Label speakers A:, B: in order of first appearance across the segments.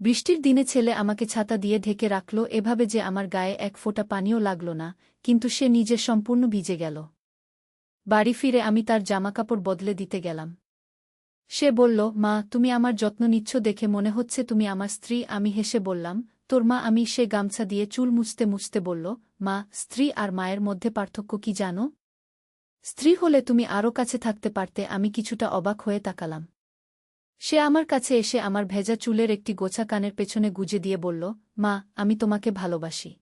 A: বৃষ্টির দিনে ছেলে আমাকে ছাতা দিয়ে ঢেকে রাখল, এভাবে যে আমার গায়ে এক ফোঁটা পানিও লাগল না, কিন্তু সে নিজে সম্পূর্ণ ভিজে গেল। বাড়ি ফিরে আমি তার জামাকাপড় বদলে দিতে গেলাম। সে বলল, মা, তুমি আমার যত্ন নিচ্ছ দেখে মনে হচ্ছে তুমি আমার স্ত্রী। আমি হেসে বললাম, তোর মা, আমি সে গামছা দিয়ে চুল মুছতে মুছতে বলল, মা, স্ত্রী আর মায়ের মধ্যে পার্থক্য কি জানো? স্ত্রী হলে তুমি আরও কাছে থাকতে পারতে, আমি কিছুটা অবাক হয়ে তাকালাম। সে আমার কাছে এসে আমার ভেজা চুলের একটি গোছা কানের পেছনে গুজে দিয়ে বলল, মা, আমি তোমাকে ভালোবাসি।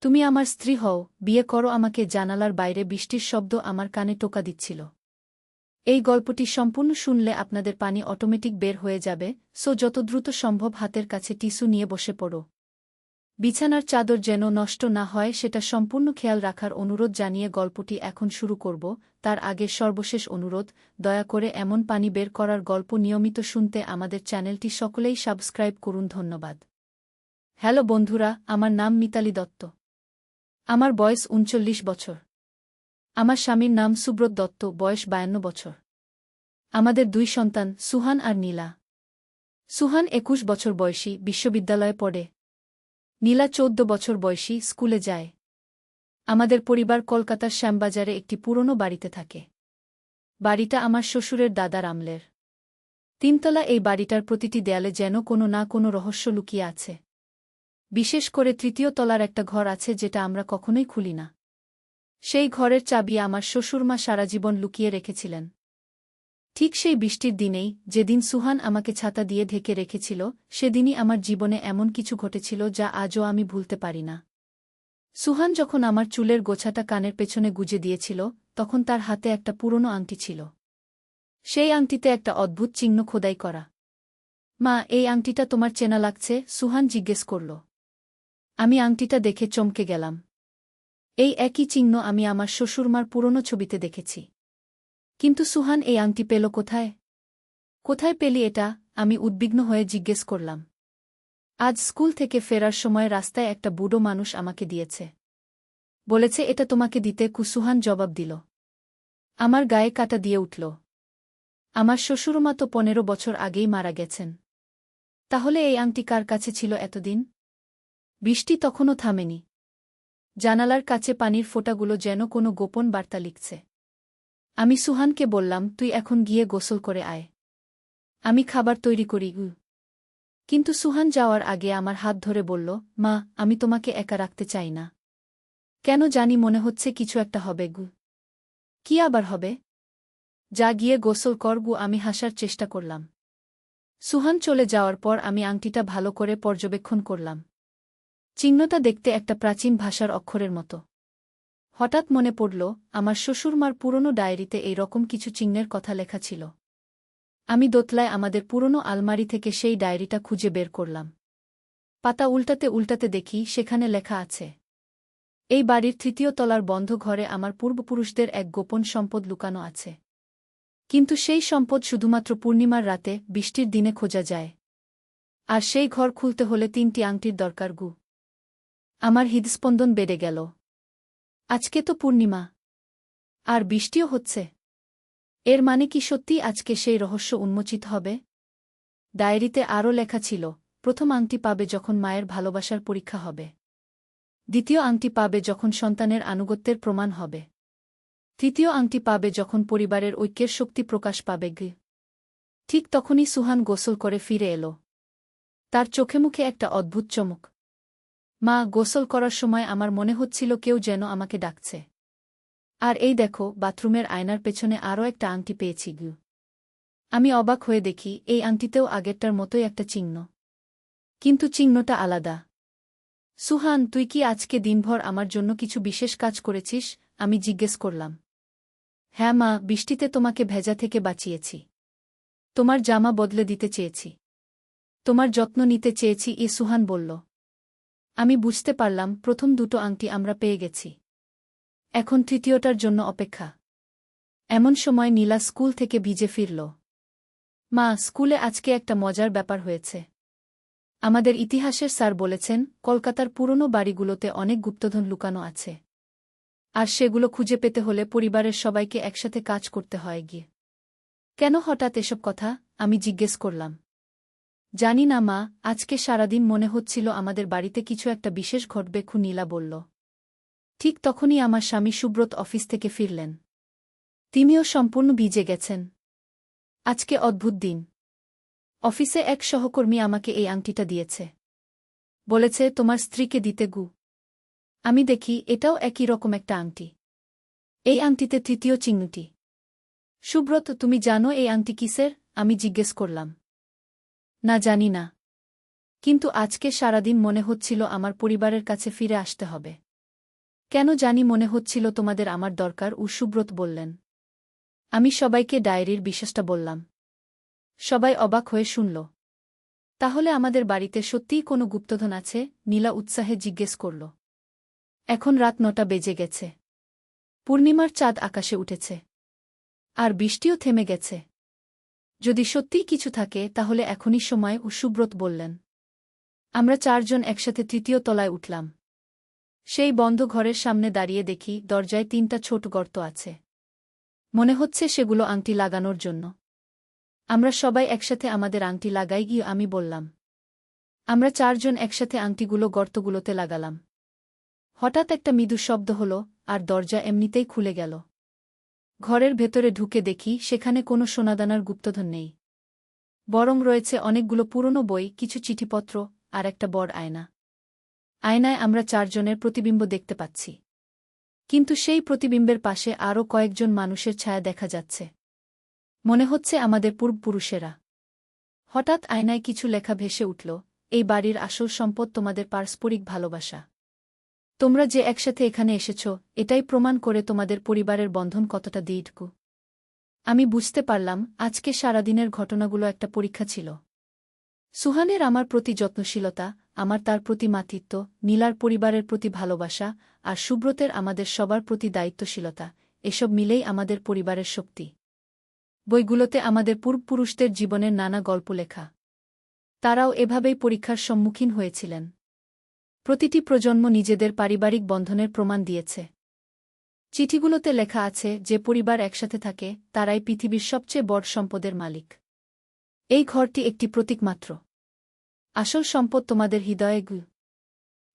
A: তুমি আমার স্ত্রী হও, বিয়ে করো আমাকে জানালার বাইরে বৃষ্টির শব্দ আমার কানে টোকা দিচ্ছিল। এই গল্পটি সম্পূর্ণ শুনলে আপনাদের পানি অটোমেটিক বের হয়ে যাবে, সো যত দ্রুত সম্ভব হাতের কাছে টিস্যু নিয়ে বসে পড়ো। বিছানার চাদর যেন নষ্ট না হয়, সেটা সম্পূর্ণ খেয়াল রাখার অনুরোধ জানিয়ে গল্পটি এখন শুরু করব। তার আগে সর্বশেষ অনুরোধ, দয়া করে এমন পানি বের করার গল্প নিয়মিত শুনতে আমাদের চ্যানেলটি সকলেই সাবস্ক্রাইব করুন, ধন্যবাদ। হ্যালো বন্ধুরা, আমার নাম মিতালি দত্ত। আমার বয়স উনচল্লিশ বছর। আমার স্বামীর নাম সুব্রত দত্ত, বয়স বায়ান্ন বছর। আমাদের দুই সন্তান, সুহান আর নীলা। সুহান একুশ বছর বয়সী, বিশ্ববিদ্যালয়ে পড়ে। নীলা চৌদ্দ বছর বয়সী স্কুলে যায়। আমাদের পরিবার কলকাতার শ্যামবাজারে একটি পুরনো বাড়িতে থাকে। বাড়িটা আমার শ্বশুরের দাদার আমলের। তিনতলা এই বাড়িটার প্রতিটি দেয়ালে যেন কোনো না কোনো রহস্য লুকিয়ে আছে। বিশেষ করে তৃতীয় তলার একটা ঘর আছে যেটা আমরা কখনোই খুলি না। সেই ঘরের চাবি আমার শ্বশুরমা সারা জীবন লুকিয়ে রেখেছিলেন। ঠিক সেই বৃষ্টির দিনেই, যেদিন সুহান আমাকে ছাতা দিয়ে ঢেকে রেখেছিল, সেদিনই আমার জীবনে এমন কিছু ঘটেছিল যা আজও আমি ভুলতে পারি না। সুহান যখন আমার চুলের গোছাটা কানের পেছনে গুজে দিয়েছিল, তখন তার হাতে একটা পুরনো আংটি ছিল। সেই আংটিতে একটা অদ্ভুত চিহ্ন খোদাই করা। মা, এই আংটিটা তোমার চেনা লাগছে? সুহান জিজ্ঞেস করল। আমি আংটিটা দেখে চমকে গেলাম। এই একই চিহ্ন আমি আমার শ্বশুরমার পুরনো ছবিতে দেখেছি। কিন্তু সুহান এই আংটি পেল কোথায়? কোথায় পেলি এটা? আমি উদ্বিগ্ন হয়ে জিজ্ঞেস করলাম। আজ স্কুল থেকে ফেরার সময় রাস্তায় একটা বুড়ো মানুষ আমাকে দিয়েছে। বলেছে, এটা তোমাকে দিতে। কুসুহান জবাব দিল। আমার গায়ে কাটা দিয়ে উঠল। আমার শ্বশুরমা তো পনেরো বছর আগেই মারা গেছেন। তাহলে এই আংটি কার কাছে ছিল এতদিন? বৃষ্টি তখনও থামেনি। জানালার কাছে পানির ফোঁটাগুলো যেন কোনো গোপন বার্তা লিখছে। আমি সুহানকে বললাম, তুই এখন গিয়ে গোসল করে আয়। আমি খাবার তৈরি করি কিন্তু সুহান যাওয়ার আগে আমার হাত ধরে বলল, মা, আমি তোমাকে একা রাখতে চাই না। কেন জানি মনে হচ্ছে কিছু একটা হবে, গু। কি আবার হবে? যা গিয়ে গোসল কর, গু, আমি হাসার চেষ্টা করলাম। সুহান চলে যাওয়ার পর আমি আংটিটা ভালো করে পর্যবেক্ষণ করলাম। চিহ্নটা দেখতে একটা প্রাচীন ভাষার অক্ষরের মতো। হঠাৎ মনে পড়ল, আমার শ্বশুরমার পুরনো ডায়েরিতে এই রকম কিছু চিহ্নের কথা লেখা ছিল। আমি দোতলায় আমাদের পুরনো আলমারি থেকে সেই ডায়েরিটা খুঁজে বের করলাম। পাতা উল্টাতে উল্টাতে দেখি সেখানে লেখা আছে, এই বাড়ির তৃতীয় তলার বন্ধ ঘরে আমার পূর্বপুরুষদের এক গোপন সম্পদ লুকানো আছে। কিন্তু সেই সম্পদ শুধুমাত্র পূর্ণিমার রাতে বৃষ্টির দিনে খোঁজা যায়। আর সেই ঘর খুলতে হলে তিনটি আংটির দরকার গু। আমার হৃদস্পন্দন বেড়ে গেল। আজকে তো পূর্ণিমা। আর বৃষ্টিও হচ্ছে। এর মানে কি সত্যি আজকে সেই রহস্য উন্মোচিত হবে? ডায়েরিতে আরও লেখা ছিল, প্রথম আংটি পাবে যখন মায়ের ভালোবাসার পরীক্ষা হবে। দ্বিতীয় আংটি পাবে যখন সন্তানের আনুগত্যের প্রমাণ হবে। তৃতীয় আংটি পাবে যখন পরিবারের ঐক্যের শক্তি প্রকাশ পাবে গে। ঠিক তখনই সুহান গোসল করে ফিরে এলো। তার চোখে মুখে একটা অদ্ভুত চমক। মা গোসল করার সময় আমার মনে হচ্ছিল কেউ যেন আমাকে ডাকছে। আর এই দেখো, বাথরুমের আয়নার পেছনে আরও একটা আংটি পেয়েছি গু। আমি অবাক হয়ে দেখি, এই আংটিতেও আগেরটার মতোই একটা চিহ্ন। কিন্তু চিহ্নটা আলাদা। সুহান, তুই কি আজকে দিনভর আমার জন্য কিছু বিশেষ কাজ করেছিস? আমি জিজ্ঞেস করলাম। হ্যাঁ মা, বৃষ্টিতে তোমাকে ভেজা থেকে বাঁচিয়েছি। তোমার জামা বদলে দিতে চেয়েছি। তোমার যত্ন নিতে চেয়েছি ই সুহান বলল। আমি বুঝতে পারলাম প্রথম দুটো আংটি আমরা পেয়ে গেছি। এখন তৃতীয়টার জন্য অপেক্ষা। এমন সময় নীলা স্কুল থেকে ভিজে ফিরল। মা, স্কুলে আজকে একটা মজার ব্যাপার হয়েছে। আমাদের ইতিহাসের স্যার বলেছেন, কলকাতার পুরনো বাড়িগুলোতে অনেক গুপ্তধন লুকানো আছে। আর সেগুলো খুঁজে পেতে হলে পরিবারের সবাইকে একসাথে কাজ করতে হয় গিয়ে। কেন হঠাৎ এসব কথা? আমি জিজ্ঞেস করলাম। জানি না, মা, আজকে সারাদিন মনে হচ্ছিল আমাদের বাড়িতে কিছু একটা বিশেষ ঘটবে খু নীলা বলল। ঠিক তখনই আমার স্বামী সুব্রত অফিস থেকে ফিরলেন। তিনিও সম্পূর্ণ ভিজে গেছেন। আজকে অদ্ভুত দিন। অফিসে এক সহকর্মী আমাকে এই আংটিটা দিয়েছে। বলেছে, তোমার স্ত্রীকে দিতে গু। আমি দেখি, এটাও একই রকম একটা আংটি। এই আংটিতে তৃতীয় চিহ্নটি। সুব্রত, তুমি জানো এই আংটি কিসের? আমি জিজ্ঞেস করলাম। না জানি না। কিন্তু আজকে সারাদিন মনে হচ্ছিল আমার পরিবারের কাছে ফিরে আসতে হবে। কেন জানি মনে হচ্ছিল তোমাদের আমার দরকার, ও সুব্রত বললেন। আমি সবাইকে ডায়েরির বিশ্বাসটা বললাম। সবাই অবাক হয়ে শুনল। তাহলে আমাদের বাড়িতে সত্যিই কোনো গুপ্তধন আছে? নীলা উৎসাহে জিজ্ঞেস করল। এখন রাত নটা বেজে গেছে। পূর্ণিমার চাঁদ আকাশে উঠেছে। আর বৃষ্টিও থেমে গেছে। যদি সত্যিই কিছু থাকে, তাহলে এখনই সময় ও সুব্রত বললেন। আমরা চারজন একসাথে তৃতীয় তলায় উঠলাম। সেই বন্ধ ঘরের সামনে দাঁড়িয়ে দেখি দরজায় তিনটা ছোট গর্ত আছে। মনে হচ্ছে সেগুলো আংটি লাগানোর জন্য। আমরা সবাই একসাথে আমাদের আংটি লাগাই গিয়ে আমি বললাম, আমরা চারজন একসাথে আংটিগুলো গর্তগুলোতে লাগালাম। হঠাৎ একটা মৃদু শব্দ হল, আর দরজা এমনিতেই খুলে গেল। ঘরের ভেতরে ঢুকে দেখি সেখানে কোনো সোনাদানার গুপ্তধন নেই। বরং রয়েছে অনেকগুলো পুরনো বই, কিছু চিঠিপত্র আর একটা বড় আয়না। আয়নায় আমরা চারজনের প্রতিবিম্ব দেখতে পাচ্ছি। কিন্তু সেই প্রতিবিম্বের পাশে আরও কয়েকজন মানুষের ছায়া দেখা যাচ্ছে। মনে হচ্ছে আমাদের পূর্বপুরুষেরা। হঠাৎ আয়নায় কিছু লেখা ভেসে উঠল, এই বাড়ির আসল সম্পদ তোমাদের পারস্পরিক ভালোবাসা। তোমরা যে একসাথে এখানে এসেছ, এটাই প্রমাণ করে তোমাদের পরিবারের বন্ধন কতটা দীর্ঘ। আমি বুঝতে পারলাম, আজকে সারাদিনের ঘটনাগুলো একটা পরীক্ষা ছিল। সুহানের আমার প্রতি যত্নশীলতা, আমার তার প্রতি মাতৃত্ব, নীলার পরিবারের প্রতি ভালোবাসা, আর সুব্রতের আমাদের সবার প্রতি দায়িত্বশীলতা, এসব মিলেই আমাদের পরিবারের শক্তি। বইগুলোতে আমাদের পূর্বপুরুষদের জীবনের নানা গল্প লেখা। তারাও এভাবেই পরীক্ষার সম্মুখীন হয়েছিলেন। প্রতিটি প্রজন্ম নিজেদের পারিবারিক বন্ধনের প্রমাণ দিয়েছে। চিঠিগুলোতে লেখা আছে, যে পরিবার একসাথে থাকে, তারাই পৃথিবীর সবচেয়ে বড় সম্পদের মালিক। এই ঘরটি একটি প্রতীক মাত্র। আসল সম্পদ তোমাদের হৃদয়ে গু।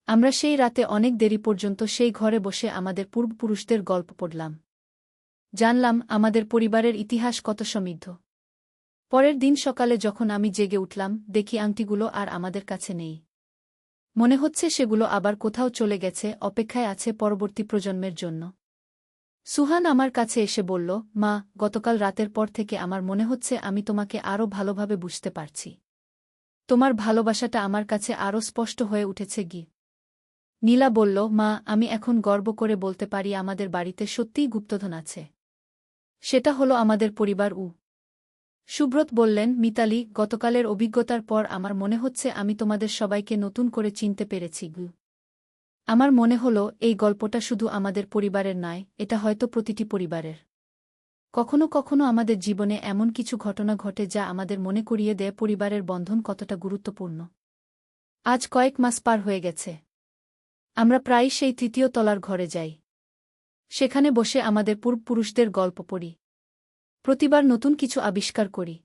A: আমরা সেই রাতে অনেক দেরি পর্যন্ত সেই ঘরে বসে আমাদের পূর্বপুরুষদের গল্প পড়লাম। জানলাম, আমাদের পরিবারের ইতিহাস কত সমৃদ্ধ। পরের দিন সকালে যখন আমি জেগে উঠলাম, দেখি আংটিগুলো আর আমাদের কাছে নেই। মনে হচ্ছে সেগুলো আবার কোথাও চলে গেছে, অপেক্ষায় আছে পরবর্তী প্রজন্মের জন্য। সুহান আমার কাছে এসে বলল, মা, গতকাল রাতের পর থেকে আমার মনে হচ্ছে আমি তোমাকে আরও ভালোভাবে বুঝতে পারছি। তোমার ভালোবাসাটা আমার কাছে আরও স্পষ্ট হয়ে উঠেছে গি। নীলা বলল, মা, আমি এখন গর্ব করে বলতে পারি আমাদের বাড়িতে সত্যিই গুপ্তধন আছে। সেটা হলো আমাদের পরিবার উ। সুব্রত বললেন, মিতালি, গতকালের অভিজ্ঞতার পর আমার মনে হচ্ছে আমি তোমাদের সবাইকে নতুন করে চিনতে পেরেছি আমার মনে হল, এই গল্পটা শুধু আমাদের পরিবারের নয়, এটা হয়তো প্রতিটি পরিবারের। কখনো কখনো আমাদের জীবনে এমন কিছু ঘটনা ঘটে যা আমাদের মনে করিয়ে দেয় পরিবারের বন্ধন কতটা গুরুত্বপূর্ণ। আজ কয়েক মাস পার হয়ে গেছে। আমরা প্রায় সেই তৃতীয় তলার ঘরে যাই। সেখানে বসে আমাদের পূর্বপুরুষদের গল্প পড়ি। প্রতিবার নতুন কিছু আবিষ্কার করি।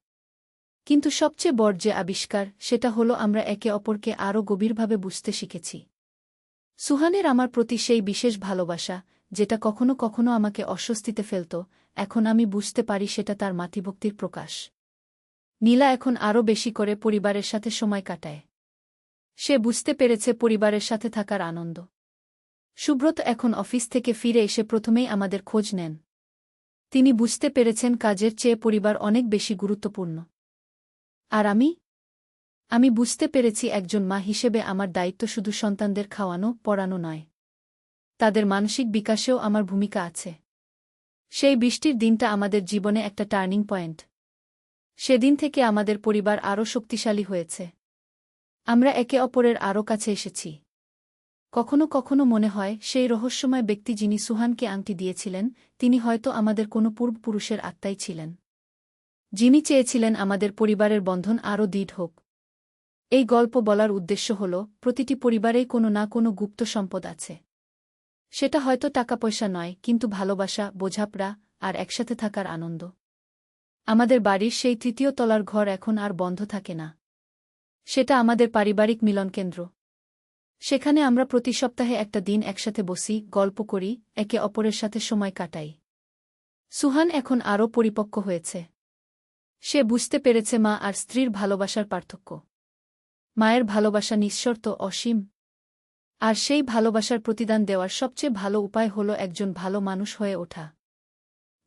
A: কিন্তু সবচেয়ে বড় যে আবিষ্কার, সেটা হলো আমরা একে অপরকে আরও গভীরভাবে বুঝতে শিখেছি। সুহানের আমার প্রতি সেই বিশেষ ভালোবাসা, যেটা কখনো কখনো আমাকে অস্বস্তিতে ফেলত, এখন আমি বুঝতে পারি সেটা তার মাতৃভক্তির প্রকাশ। নীলা এখন আরও বেশি করে পরিবারের সাথে সময় কাটায়। সে বুঝতে পেরেছে পরিবারের সাথে থাকার আনন্দ। সুব্রত এখন অফিস থেকে ফিরে এসে প্রথমেই আমাদের খোঁজ নেন। তিনি বুঝতে পেরেছেন কাজের চেয়ে পরিবার অনেক বেশি গুরুত্বপূর্ণ। আর আমি? আমি বুঝতে পেরেছি একজন মা হিসেবে আমার দায়িত্ব শুধু সন্তানদের খাওয়ানো, পড়ানো নয়। তাদের মানসিক বিকাশেও আমার ভূমিকা আছে। সেই বৃষ্টির দিনটা আমাদের জীবনে একটা টার্নিং পয়েন্ট। সেদিন থেকে আমাদের পরিবার আরও শক্তিশালী হয়েছে। আমরা একে অপরের আরও কাছে এসেছি। কখনো কখনো মনে হয়, সেই রহস্যময় ব্যক্তি যিনি সুহানকে আংটি দিয়েছিলেন, তিনি হয়তো আমাদের কোনো পূর্বপুরুষের আত্মাই ছিলেন। যিনি চেয়েছিলেন আমাদের পরিবারের বন্ধন আরও দৃঢ় হোক। এই গল্প বলার উদ্দেশ্য হল, প্রতিটি পরিবারেই কোনো না কোনো গুপ্ত সম্পদ আছে। সেটা হয়তো টাকা পয়সা নয়, কিন্তু ভালোবাসা, বোঝাপড়া আর একসাথে থাকার আনন্দ। আমাদের বাড়ির সেই তৃতীয় তলার ঘর এখন আর বন্ধ থাকে না। সেটা আমাদের পারিবারিক মিলনকেন্দ্র। সেখানে আমরা প্রতি সপ্তাহে একটা দিন একসাথে বসি, গল্প করি, একে অপরের সাথে সময় কাটাই। সুহান এখন আরও পরিপক্ক হয়েছে। সে বুঝতে পেরেছে মা আর স্ত্রীর ভালোবাসার পার্থক্য। মায়ের ভালোবাসা নিঃশর্ত, অসীম। আর সেই ভালোবাসার প্রতিদান দেওয়ার সবচেয়ে ভালো উপায় হল একজন ভালো মানুষ হয়ে ওঠা।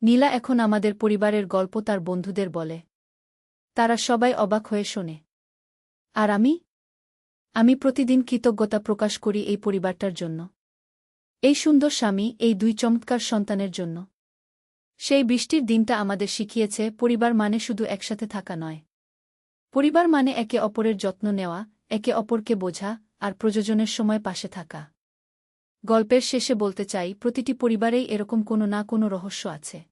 A: নীলা এখন আমাদের পরিবারের গল্প তার বন্ধুদের বলে। তারা সবাই অবাক হয়ে শোনে। আর আমি? আমি প্রতিদিন কৃতজ্ঞতা প্রকাশ করি এই পরিবারটার জন্য। এই সুন্দর স্বামী এই দুই চমৎকার সন্তানের জন্য। সেই বৃষ্টির দিনটা আমাদের শিখিয়েছে, পরিবার মানে শুধু একসাথে থাকা নয়। পরিবার মানে একে অপরের যত্ন নেওয়া, একে অপরকে বোঝা আর প্রযোজনের সময় পাশে থাকা। গল্পের শেষে বলতে চাই, প্রতিটি পরিবারেই এরকম কোনো না কোনো রহস্য আছে।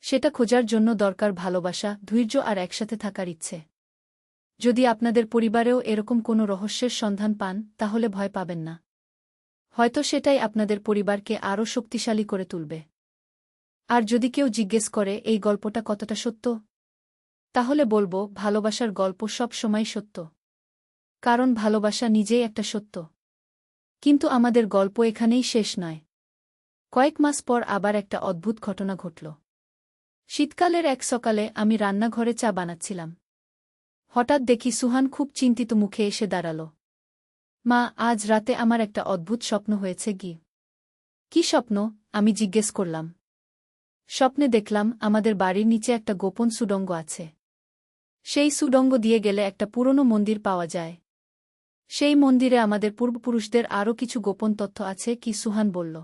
A: সেটা খোঁজার জন্য দরকার ভালোবাসা, ধৈর্য আর একসাথে থাকার ইচ্ছে। যদি আপনাদের পরিবারেও এরকম কোনো রহস্যের সন্ধান পান, তাহলে ভয় পাবেন না। হয়তো সেটাই আপনাদের পরিবারকে আরও শক্তিশালী করে তুলবে। আর যদি কেউ জিজ্ঞেস করে, এই গল্পটা কতটা সত্য? তাহলে বলব, ভালোবাসার গল্প সব সময় সত্য। কারণ ভালোবাসা নিজেই একটা সত্য। কিন্তু আমাদের গল্প এখানেই শেষ নয়। কয়েক মাস পর আবার একটা অদ্ভুত ঘটনা ঘটল। শীতকালের এক সকালে আমি রান্নাঘরে চা বানাচ্ছিলাম। হঠাৎ দেখি সুহান খুব চিন্তিত মুখে এসে দাঁড়াল। মা, আজ রাতে আমার একটা অদ্ভুত স্বপ্ন হয়েছে গি। কি স্বপ্ন? আমি জিজ্ঞেস করলাম। স্বপ্নে দেখলাম আমাদের বাড়ির নিচে একটা গোপন সুডঙ্গ আছে। সেই সুডঙ্গ দিয়ে গেলে একটা পুরনো মন্দির পাওয়া যায়। সেই মন্দিরে আমাদের পূর্বপুরুষদের আরও কিছু গোপন তথ্য আছে কি সুহান বলল।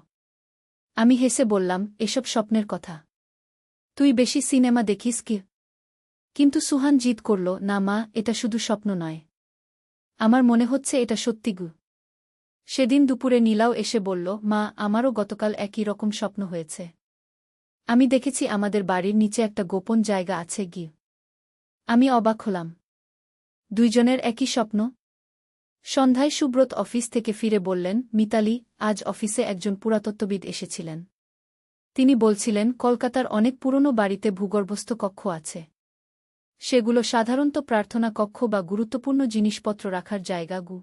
A: আমি হেসে বললাম, এসব স্বপ্নের কথা। তুই বেশি সিনেমা দেখিস কি? কিন্তু সুহান জিদ করল, না মা, এটা শুধু স্বপ্ন নয়। আমার মনে হচ্ছে এটা সত্যি গু। সেদিন দুপুরে নীলাও এসে বলল, মা, আমারও গতকাল একই রকম স্বপ্ন হয়েছে। আমি দেখেছি আমাদের বাড়ির নিচে একটা গোপন জায়গা আছে গি। আমি অবাক হলাম। দুইজনের একই স্বপ্ন? সন্ধ্যায় সুব্রত অফিস থেকে ফিরে বললেন, মিতালি, আজ অফিসে একজন পুরাতত্ত্ববিদ এসেছিলেন। তিনি বলছিলেন, কলকাতার অনেক পুরনো বাড়িতে ভূগর্ভস্থ কক্ষ আছে। সেগুলো সাধারণত প্রার্থনা কক্ষ বা গুরুত্বপূর্ণ জিনিসপত্র রাখার জায়গা গু।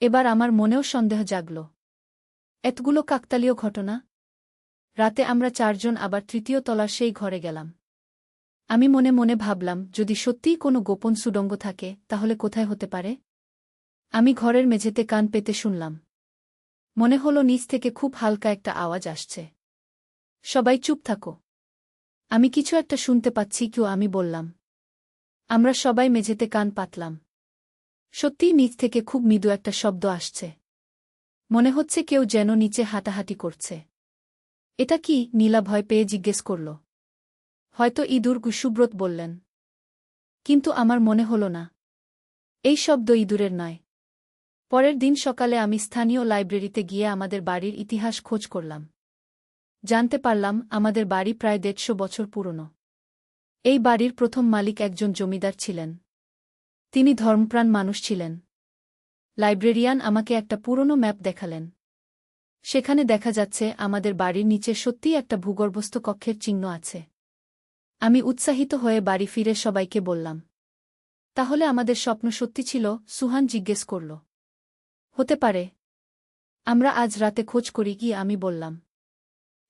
A: এবার আমার মনেও সন্দেহ জাগল। এতগুলো কাকতালীয় ঘটনা? রাতে আমরা চারজন, আবার তৃতীয় তলার সেই ঘরে গেলাম। আমি মনে মনে ভাবলাম, যদি সত্যিই কোনো গোপন সুডঙ্গ থাকে, তাহলে কোথায় হতে পারে? আমি ঘরের মেঝেতে কান পেতে শুনলাম। মনে হল নিচ থেকে খুব হালকা একটা আওয়াজ আসছে। সবাই চুপ থাকো। আমি কিছু একটা শুনতে পাচ্ছি, কেউ আমি বললাম। আমরা সবাই মেঝেতে কান পাতলাম। সত্যিই নিচ থেকে খুব মৃদু একটা শব্দ আসছে। মনে হচ্ছে কেউ যেন নিচে হাঁটাহাঁটি করছে। এটা কি? নীলা ভয় পেয়ে জিজ্ঞেস করল। হয়তো ইঁদুর গুসুব্রত বললেন। কিন্তু আমার মনে হল না। এই শব্দ ইঁদুরের নয়। পরের দিন সকালে আমি স্থানীয় লাইব্রেরিতে গিয়ে আমাদের বাড়ির ইতিহাস খোঁজ করলাম। জানতে পারলাম আমাদের বাড়ি প্রায় দেড়শো বছর পুরনো। এই বাড়ির প্রথম মালিক একজন জমিদার ছিলেন। তিনি ধর্মপ্রাণ মানুষ ছিলেন। লাইব্রেরিয়ান আমাকে একটা পুরনো ম্যাপ দেখালেন। সেখানে দেখা যাচ্ছে আমাদের বাড়ির নিচে সত্যিই একটা ভূগর্ভস্থ কক্ষের চিহ্ন আছে। আমি উৎসাহিত হয়ে বাড়ি ফিরে সবাইকে বললাম, তাহলে আমাদের স্বপ্ন সত্যি ছিল? সুহান জিজ্ঞেস করল। হতে পারে। আমরা আজ রাতে খোঁজ করি কি আমি বললাম।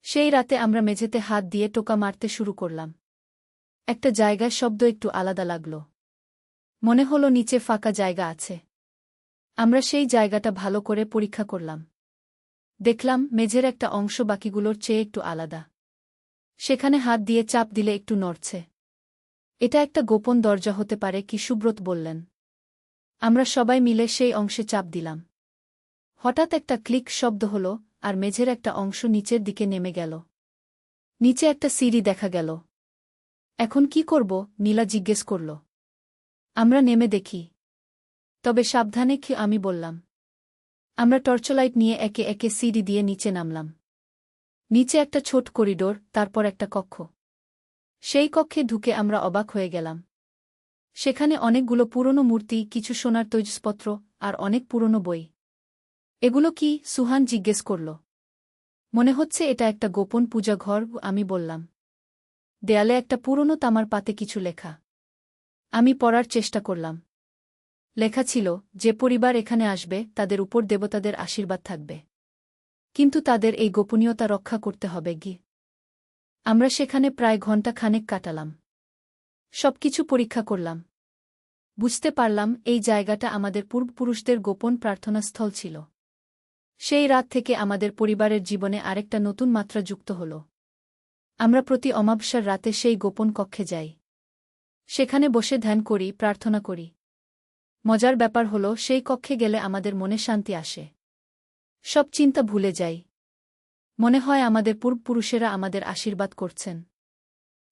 A: সেই রাতে আমরা মেঝেতে হাত দিয়ে টোকা মারতে শুরু করলাম। একটা জায়গায় শব্দ একটু আলাদা লাগল। মনে হলো নিচে ফাঁকা জায়গা আছে। আমরা সেই জায়গাটা ভালো করে পরীক্ষা করলাম। দেখলাম মেঝের একটা অংশ বাকিগুলোর চেয়ে একটু আলাদা। সেখানে হাত দিয়ে চাপ দিলে একটু নড়ছে। এটা একটা গোপন দরজা হতে পারে, কি সুব্রত বললেন। আমরা সবাই মিলে সেই অংশে চাপ দিলাম। হঠাৎ একটা ক্লিক শব্দ হল, আর মেঝের একটা অংশ নিচের দিকে নেমে গেল। নিচে একটা সিঁড়ি দেখা গেল। এখন কি করব? নীলা জিজ্ঞেস করল। আমরা নেমে দেখি। তবে সাবধানে কি আমি বললাম। আমরা টর্চলাইট নিয়ে একে একে সিঁড়ি দিয়ে নিচে নামলাম। নিচে একটা ছোট করিডোর, তারপর একটা কক্ষ। সেই কক্ষে ঢুকে আমরা অবাক হয়ে গেলাম। সেখানে অনেকগুলো পুরনো মূর্তি, কিছু সোনার তৈজসপত্র আর অনেক পুরনো বই। এগুলো কি? সুহান জিজ্ঞেস করল। মনে হচ্ছে এটা একটা গোপন পূজা ঘর আমি বললাম। দেয়ালে একটা পুরনো তামার পাতে কিছু লেখা। আমি পড়ার চেষ্টা করলাম। লেখা ছিল, যে পরিবার এখানে আসবে, তাদের উপর দেবতাদের আশীর্বাদ থাকবে। কিন্তু তাদের এই গোপনীয়তা রক্ষা করতে হবে, গি। আমরা সেখানে প্রায় ঘণ্টা খানেক কাটালাম। সবকিছু পরীক্ষা করলাম। বুঝতে পারলাম, এই জায়গাটা আমাদের পূর্বপুরুষদের গোপন প্রার্থনাস্থল ছিল। সেই রাত থেকে আমাদের পরিবারের জীবনে আরেকটা নতুন মাত্রা যুক্ত হল। আমরা প্রতি অমাবস্যার রাতে সেই গোপন কক্ষে যাই। সেখানে বসে ধ্যান করি, প্রার্থনা করি। মজার ব্যাপার হল, সেই কক্ষে গেলে আমাদের মনে শান্তি আসে। সব চিন্তা ভুলে যাই। মনে হয় আমাদের পূর্বপুরুষেরা আমাদের আশীর্বাদ করছেন।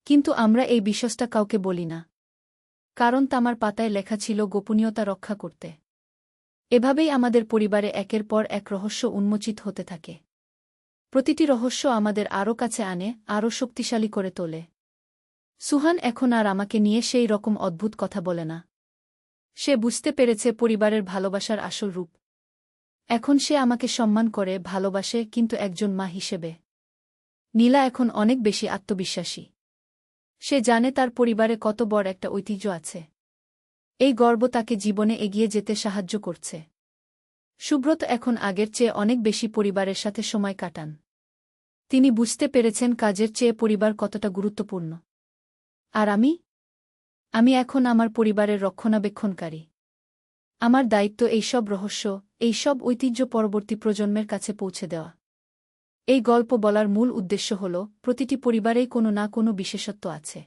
A: কিন্তু আমরা এই বিশ্বাসটা কাউকে বলি না। কারণ তামার পাতায় লেখা ছিল গোপনীয়তা রক্ষা করতে। এভাবেই আমাদের পরিবারে একের পর এক রহস্য উন্মোচিত হতে থাকে। প্রতিটি রহস্য আমাদের আরও কাছে আনে আরও শক্তিশালী করে তোলে। সুহান এখন আর আমাকে নিয়ে সেই রকম অদ্ভুত কথা বলে না। সে বুঝতে পেরেছে পরিবারের ভালোবাসার আসল রূপ। এখন সে আমাকে সম্মান করে, ভালোবাসে, কিন্তু একজন মা হিসেবে। নীলা এখন অনেক বেশি আত্মবিশ্বাসী। সে জানে তার পরিবারে কত বড় একটা ঐতিহ্য আছে। এই গর্ব তাকে জীবনে এগিয়ে যেতে সাহায্য করছে। সুব্রত এখন আগের চেয়ে অনেক বেশি পরিবারের সাথে সময় কাটান। তিনি বুঝতে পেরেছেন কাজের চেয়ে পরিবার কতটা গুরুত্বপূর্ণ। আর আমি? আমি এখন আমার পরিবারের রক্ষণাবেক্ষণকারী। আমার দায়িত্ব এইসব রহস্য এইসব ঐতিহ্য পরবর্তী প্রজন্মের কাছে পৌঁছে দেওয়া। এই গল্প বলার মূল উদ্দেশ্য হল, প্রতিটি পরিবারেই কোনো না কোনো বিশেষত্ব আছে।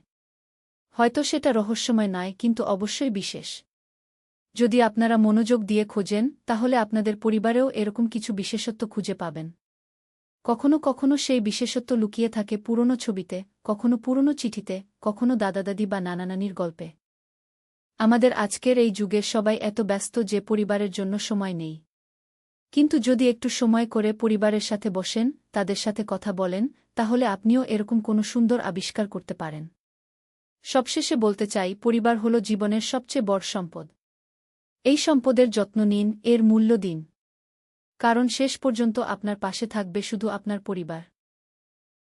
A: হয়তো সেটা রহস্যময় নয়, কিন্তু অবশ্যই বিশেষ। যদি আপনারা মনোযোগ দিয়ে খোঁজেন, তাহলে আপনাদের পরিবারেও এরকম কিছু বিশেষত্ব খুঁজে পাবেন। কখনো কখনো সেই বিশেষত্ব লুকিয়ে থাকে পুরনো ছবিতে, কখনো পুরনো চিঠিতে, কখনো দাদাদাদি বা নানানানির গল্পে। আমাদের আজকের এই যুগে সবাই এত ব্যস্ত যে পরিবারের জন্য সময় নেই। কিন্তু যদি একটু সময় করে পরিবারের সাথে বসেন, তাদের সাথে কথা বলেন, তাহলে আপনিও এরকম কোনো সুন্দর আবিষ্কার করতে পারেন। সবশেষে বলতে চাই, পরিবার হল জীবনের সবচেয়ে বড় সম্পদ। এই সম্পদের যত্ন নিন, এর মূল্য দিন। কারণ শেষ পর্যন্ত আপনার পাশে থাকবে শুধু আপনার পরিবার।